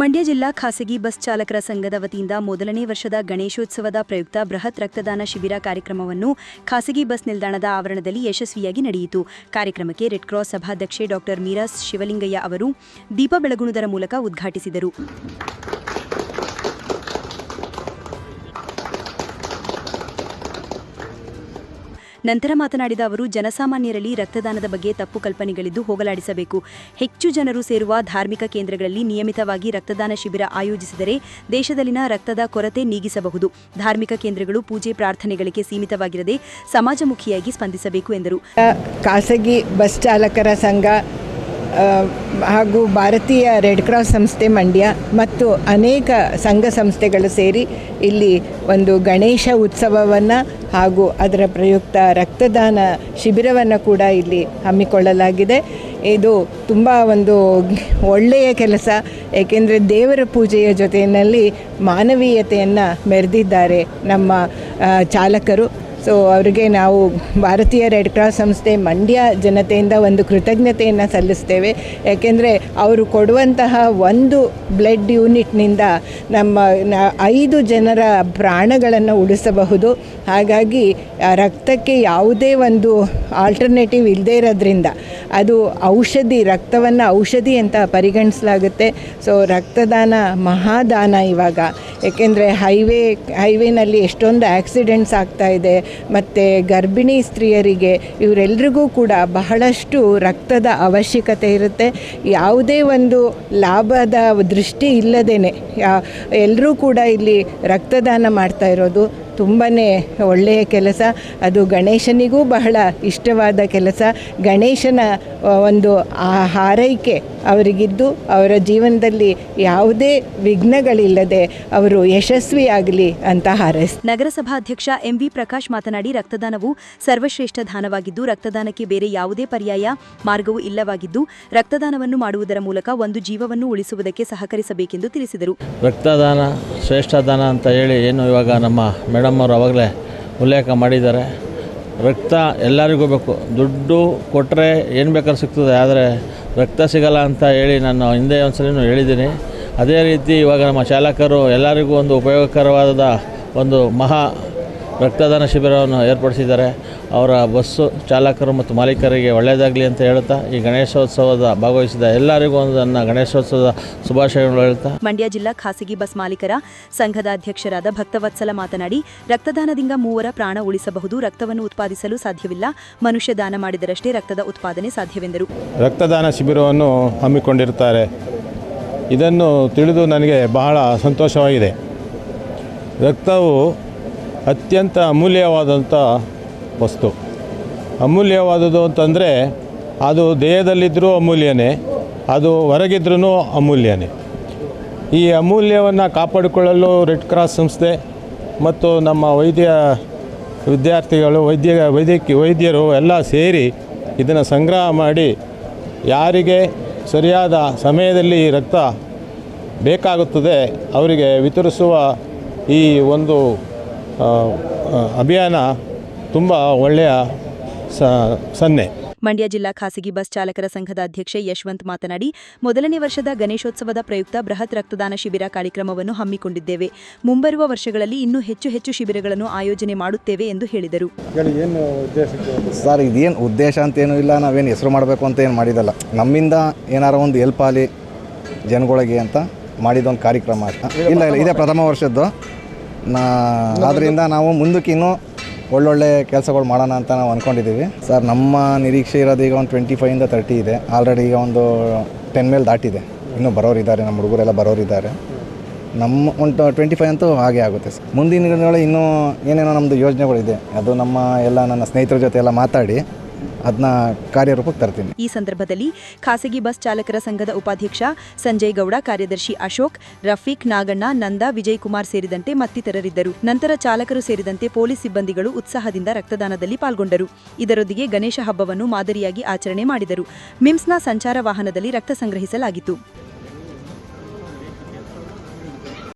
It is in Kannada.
ಮಂಡ್ಯ ಜಿಲ್ಲಾ ಖಾಸಗಿ ಬಸ್ ಚಾಲಕರ ಸಂಘದ ವತಿಯಿಂದ ಮೊದಲನೇ ವರ್ಷದ ಗಣೇಶೋತ್ಸವದ ಪ್ರಯುಕ್ತ ಬೃಹತ್ ರಕ್ತದಾನ ಶಿಬಿರ ಕಾರ್ಯಕ್ರಮವನ್ನು ಖಾಸಗಿ ಬಸ್ ನಿಲ್ದಾಣದ ಆವರಣದಲ್ಲಿ ಯಶಸ್ವಿಯಾಗಿ ನಡೆಯಿತು. ಕಾರ್ಯಕ್ರಮಕ್ಕೆ ರೆಡ್ ಕ್ರಾಸ್ ಸಭಾಧ್ಯಕ್ಷೆ ಡಾಕ್ಟರ್ ಮೀರಾಸ್ ಶಿವಲಿಂಗಯ್ಯ ಅವರು ದೀಪ ಬೆಳಗುಣದರ ಮೂಲಕ ಉದ್ಘಾಟಿಸಿದರು. ನಂತರ ಮಾತನಾಡಿದ ಅವರು, ಜನಸಾಮಾನ್ಯರಲ್ಲಿ ರಕ್ತದಾನದ ಬಗ್ಗೆ ತಪ್ಪು ಕಲ್ಪನೆಗಳಿದ್ದು ಹೋಗಲಾಡಿಸಬೇಕು. ಹೆಚ್ಚು ಜನರು ಸೇರುವ ಧಾರ್ಮಿಕ ಕೇಂದ್ರಗಳಲ್ಲಿ ನಿಯಮಿತವಾಗಿ ರಕ್ತದಾನ ಶಿಬಿರ ಆಯೋಜಿಸಿದರೆ ದೇಶದಲ್ಲಿನ ರಕ್ತದ ಕೊರತೆ ನೀಗಿಸಬಹುದು. ಧಾರ್ಮಿಕ ಕೇಂದ್ರಗಳು ಪೂಜೆ ಪ್ರಾರ್ಥನೆಗಳಿಗೆ ಸೀಮಿತವಾಗಿರದೆ ಸಮಾಜಮುಖಿಯಾಗಿ ಸ್ಪಂದಿಸಬೇಕು ಎಂದರು. ಖಾಸಗಿ ಬಸ್ ಚಾಲಕರ ಸಂಘ ಹಾಗೂ ಭಾರತೀಯ ರೆಡ್ ಕ್ರಾಸ್ ಸಂಸ್ಥೆ ಮಂಡ್ಯ ಮತ್ತು ಅನೇಕ ಸಂಘ ಸಂಸ್ಥೆಗಳು ಸೇರಿ ಇಲ್ಲಿ ಒಂದು ಗಣೇಶ ಉತ್ಸವವನ್ನು ಹಾಗೂ ಅದರ ಪ್ರಯುಕ್ತ ರಕ್ತದಾನ ಶಿಬಿರವನ್ನು ಕೂಡ ಇಲ್ಲಿ ಹಮ್ಮಿಕೊಳ್ಳಲಾಗಿದೆ. ಇದು ತುಂಬ ಒಂದು ಒಳ್ಳೆಯ ಕೆಲಸ, ಏಕೆಂದರೆ ದೇವರ ಪೂಜೆಯ ಜೊತೆಯಲ್ಲಿ ಮಾನವೀಯತೆಯನ್ನು ಮೆರೆದಿದ್ದಾರೆ ನಮ್ಮ ಚಾಲಕರು. ಸೊ ಅವರಿಗೆ ನಾವು ಭಾರತೀಯ ರೆಡ್ ಕ್ರಾಸ್ ಸಂಸ್ಥೆ ಮಂಡ್ಯ ಜನತೆಯಿಂದ ಒಂದು ಕೃತಜ್ಞತೆಯನ್ನು ಸಲ್ಲಿಸ್ತೇವೆ. ಯಾಕೆಂದರೆ ಅವರು ಕೊಡುವಂತಹ ಒಂದು ಬ್ಲಡ್ ಯೂನಿಟ್ನಿಂದ ನಮ್ಮ ಐದು ಜನರ ಪ್ರಾಣಗಳನ್ನು ಉಳಿಸಬಹುದು. ಹಾಗಾಗಿ ರಕ್ತಕ್ಕೆ ಯಾವುದೇ ಒಂದು ಆಲ್ಟರ್ನೇಟಿವ್ ಇಲ್ಲದೇ ಇರೋದ್ರಿಂದ ಅದು ಔಷಧಿ, ರಕ್ತವನ್ನು ಔಷಧಿ ಅಂತ ಪರಿಗಣಿಸಲಾಗುತ್ತೆ. ಸೊ ರಕ್ತದಾನ ಮಹಾದಾನ ಇವಾಗ. ಏಕೆಂದರೆ ಹೈವೇ ಹೈವೇನಲ್ಲಿ ಎಷ್ಟೊಂದು ಆಕ್ಸಿಡೆಂಟ್ಸ್ ಆಗ್ತಾ ಇದೆ. ಮತ್ತು ಗರ್ಭಿಣಿ ಸ್ತ್ರೀಯರಿಗೆ ಇವರೆಲ್ರಿಗೂ ಕೂಡ ಬಹಳಷ್ಟು ರಕ್ತದ ಅವಶ್ಯಕತೆ ಇರುತ್ತೆ. ಯಾವುದೇ ಒಂದು ಲಾಭದ ದೃಷ್ಟಿ ಇಲ್ಲದೇ ಎಲ್ಲರೂ ಕೂಡ ಇಲ್ಲಿ ರಕ್ತದಾನ ಮಾಡ್ತಾ ಇರೋದು ತುಂಬಾ ಒಳ್ಳೆಯ ಕೆಲಸ. ಅದು ಗಣೇಶನಿಗೂ ಬಹಳ ಇಷ್ಟವಾದ ಕೆಲಸ. ಗಣೇಶನ ಒಂದು ಆ ಹಾರೈಕೆ ಅವರಿಗಿದ್ದು ಅವರ ಜೀವನದಲ್ಲಿ ಯಾವುದೇ ವಿಘ್ನಗಳಿಲ್ಲದೆ ಅವರು ಯಶಸ್ವಿಯಾಗಲಿ ಅಂತ ಹಾರೈಸ. ನಗರಸಭಾಧ್ಯಕ್ಷ ಎಂವಿ ಪ್ರಕಾಶ್ ಮಾತನಾಡಿ ರಕ್ತದಾನವು ಸರ್ವಶ್ರೇಷ್ಠ ದಾನವಾಗಿದ್ದು ರಕ್ತದಾನಕ್ಕೆ ಬೇರೆ ಯಾವುದೇ ಪರ್ಯಾಯ ಮಾರ್ಗವೂ ಇಲ್ಲವಾಗಿದ್ದು ರಕ್ತದಾನವನ್ನು ಮಾಡುವುದರ ಮೂಲಕ ಒಂದು ಜೀವವನ್ನು ಉಳಿಸುವುದಕ್ಕೆ ಸಹಕರಿಸಬೇಕೆಂದು ತಿಳಿಸಿದರು. ರಕ್ತದಾನ ಶ್ರೇಷ್ಠ ದಾನ ಅಂತ ಹೇಳಿ ಏನು ಇವಾಗ ನಮ್ಮ ಮೇಡಮ್ ಅವರು ಆವಾಗಲೇ ಉಲ್ಲೇಖ ಮಾಡಿದ್ದಾರೆ. ರಕ್ತ ಎಲ್ಲರಿಗೂ ಬೇಕು. ದುಡ್ಡು ಕೊಟ್ಟರೆ ಏನು ಬೇಕಾದ್ರೂ ಸಿಗ್ತದೆ, ಆದರೆ ರಕ್ತ ಸಿಗಲ್ಲ ಅಂತ ಹೇಳಿ ನಾನು ಹಿಂದೆ ಒಂದು ಸಲಿನೂ ಹೇಳಿದ್ದೀನಿ. ಅದೇ ರೀತಿ ಇವಾಗ ನಮ್ಮ ಚಾಲಕರು ಎಲ್ಲರಿಗೂ ಒಂದು ಉಪಯೋಗಕರವಾದ ಒಂದು ಮಹಾ ರಕ್ತದಾನ ಶಿಬಿರವನ್ನು ಏರ್ಪಡಿಸಿದ್ದಾರೆ. ಅವರ ಬಸ್ಸು ಚಾಲಕರು ಮತ್ತು ಮಾಲೀಕರಿಗೆ ಒಳ್ಳೆಯದಾಗಲಿ ಅಂತ ಹೇಳುತ್ತಾ ಈ ಗಣೇಶೋತ್ಸವದ ಭಾಗವಹಿಸಿದ ಎಲ್ಲರಿಗೂ ಒಂದು ನನ್ನ ಗಣೇಶೋತ್ಸವದ ಶುಭಾಶಯಗಳು ಹೇಳ್ತಾ ಮಂಡ್ಯ ಜಿಲ್ಲಾ ಖಾಸಗಿ ಬಸ್ ಮಾಲೀಕರ ಸಂಘದ ಅಧ್ಯಕ್ಷರಾದ ಭಕ್ತವತ್ಸಲ ಮಾತನಾಡಿ ರಕ್ತದಾನದಿಂದ ಮೂವರ ಪ್ರಾಣ ಉಳಿಸಬಹುದು ರಕ್ತವನ್ನು ಉತ್ಪಾದಿಸಲು ಸಾಧ್ಯವಿಲ್ಲ ಮನುಷ್ಯ ದಾನ ಮಾಡಿದರಷ್ಟೇ ರಕ್ತದ ಉತ್ಪಾದನೆ ಸಾಧ್ಯವೆಂದರು. ರಕ್ತದಾನ ಶಿಬಿರವನ್ನು ಹಮ್ಮಿಕೊಂಡಿರುತ್ತಾರೆ. ಇದನ್ನು ತಿಳಿದು ನನಗೆ ಬಹಳ ಸಂತೋಷವಾಗಿದೆ. ರಕ್ತವು ಅತ್ಯಂತ ಅಮೂಲ್ಯವಾದಂಥ ವಸ್ತು. ಅಮೂಲ್ಯವಾದುದು ಅಂತಂದರೆ ಅದು ದೇಹದಲ್ಲಿದ್ದರೂ ಅಮೂಲ್ಯನೇ, ಅದು ಹೊರಗಿದ್ರೂ ಅಮೂಲ್ಯನೇ. ಈ ಅಮೂಲ್ಯವನ್ನು ಕಾಪಾಡಿಕೊಳ್ಳಲು ರೆಡ್ ಕ್ರಾಸ್ ಸಂಸ್ಥೆ ಮತ್ತು ನಮ್ಮ ವೈದ್ಯ ವಿದ್ಯಾರ್ಥಿಗಳು, ವೈದ್ಯ ವೈದ್ಯಕೀಯ ವೈದ್ಯರು ಎಲ್ಲ ಸೇರಿ ಇದನ್ನು ಸಂಗ್ರಹ ಮಾಡಿ ಯಾರಿಗೆ ಸರಿಯಾದ ಸಮಯದಲ್ಲಿ ರಕ್ತ ಬೇಕಾಗುತ್ತದೆ ಅವರಿಗೆ ವಿತರಿಸುವ ಈ ಒಂದು ಅಭಿಯಾನ ತುಂಬ ಒಳ್ಳೆಯ ಸ ಸನ್ನೆ. ಮಂಡ್ಯ ಜಿಲ್ಲಾ ಖಾಸಗಿ ಬಸ್ ಚಾಲಕರ ಸಂಘದ ಅಧ್ಯಕ್ಷೆ ಯಶವಂತ್ ಮಾತನಾಡಿ ಮೊದಲನೇ ವರ್ಷದ ಗಣೇಶೋತ್ಸವದ ಪ್ರಯುಕ್ತ ಬೃಹತ್ ರಕ್ತದಾನ ಶಿಬಿರ ಕಾರ್ಯಕ್ರಮವನ್ನು ಹಮ್ಮಿಕೊಂಡಿದ್ದೇವೆ. ಮುಂಬರುವ ವರ್ಷಗಳಲ್ಲಿ ಇನ್ನೂ ಹೆಚ್ಚು ಹೆಚ್ಚು ಶಿಬಿರಗಳನ್ನು ಆಯೋಜನೆ ಮಾಡುತ್ತೇವೆ ಎಂದು ಹೇಳಿದರು. ಸರ್ ಇದೇನು ಉದ್ದೇಶ ಅಂತೇನು ಇಲ್ಲ. ನಾವೇನು ಹೆಸರು ಮಾಡಬೇಕು ಅಂತ ಏನು ಮಾಡಿದಲ್ಲ. ನಮ್ಮಿಂದ ಏನಾರ ಒಂದು ಹೆಲ್ಪ್ ಆಗಲಿ ಜನಗಳಿಗೆ ಅಂತ ಮಾಡಿದೊಂದು ಕಾರ್ಯಕ್ರಮ. ಇಲ್ಲ ಇಲ್ಲ ಇದೇ ಪ್ರಥಮ ವರ್ಷದ್ದು. ನಾ ಆದ್ದರಿಂದ ನಾವು ಮುಂದಕ್ಕೆ ಇನ್ನೂ ಒಳ್ಳೊಳ್ಳೆ ಕೆಲಸಗಳು ಮಾಡೋಣ ಅಂತ ನಾವು ಅಂದ್ಕೊಂಡಿದ್ದೀವಿ ಸರ್, ನಮ್ಮ ನಿರೀಕ್ಷೆ ಇರೋದು ಈಗ ಒಂದು ಟ್ವೆಂಟಿ ಫೈವಿಂದ ತರ್ಟಿ ಇದೆ. ಆಲ್ರೆಡಿ ಈಗ ಒಂದು ಟೆನ್ ಮೇಲೆ ದಾಟಿದೆ. ಇನ್ನೂ ಬರೋರಿದ್ದಾರೆ, ನಮ್ಮ ಹುಡುಗರೆಲ್ಲ ಬರೋರಿದ್ದಾರೆ. ನಮ್ಮ ಒಂದು ಟ್ವೆಂಟಿ ಫೈವ್ ಅಂತೂ ಹಾಗೆ ಆಗುತ್ತೆ ಸರ್. ಮುಂದಿನ ದಿನಗಳಲ್ಲಿ ಇನ್ನೂ ಏನೇನೋ ನಮ್ಮದು ಯೋಜನೆಗಳಿದೆ. ಅದು ನಮ್ಮ ಎಲ್ಲ ನನ್ನ ಸ್ನೇಹಿತರ ಜೊತೆ ಎಲ್ಲ ಮಾತಾಡಿ ಅದನ್ನ ಕಾರ್ಯರೂಪಕ್ಕೆ ತರ್ತೀನಿ. ಈ ಸಂದರ್ಭದಲ್ಲಿ ಖಾಸಗಿ ಬಸ್ ಚಾಲಕರ ಸಂಘದ ಉಪಾಧ್ಯಕ್ಷ ಸಂಜಯ್ ಗೌಡ, ಕಾರ್ಯದರ್ಶಿ ಅಶೋಕ್, ರಫೀಕ್ ನಾಗಣ್ಣ, ನಂದ ವಿಜಯ್ ಕುಮಾರ್ ಸೇರಿದಂತೆ ಮತ್ತಿತರರಿದ್ದರು. ನಂತರ ಚಾಲಕರು ಸೇರಿದಂತೆ ಪೊಲೀಸ್ ಸಿಬ್ಬಂದಿಗಳು ಉತ್ಸಾಹದಿಂದ ರಕ್ತದಾನದಲ್ಲಿ ಪಾಲ್ಗೊಂಡರು. ಇದರೊಂದಿಗೆ ಗಣೇಶ ಹಬ್ಬವನ್ನು ಮಾದರಿಯಾಗಿ ಆಚರಣೆ ಮಾಡಿದರು. ಮಿಮ್ಸ್ನ ಸಂಚಾರ ವಾಹನದಲ್ಲಿ ರಕ್ತ ಸಂಗ್ರಹಿಸಲಾಗಿತ್ತು.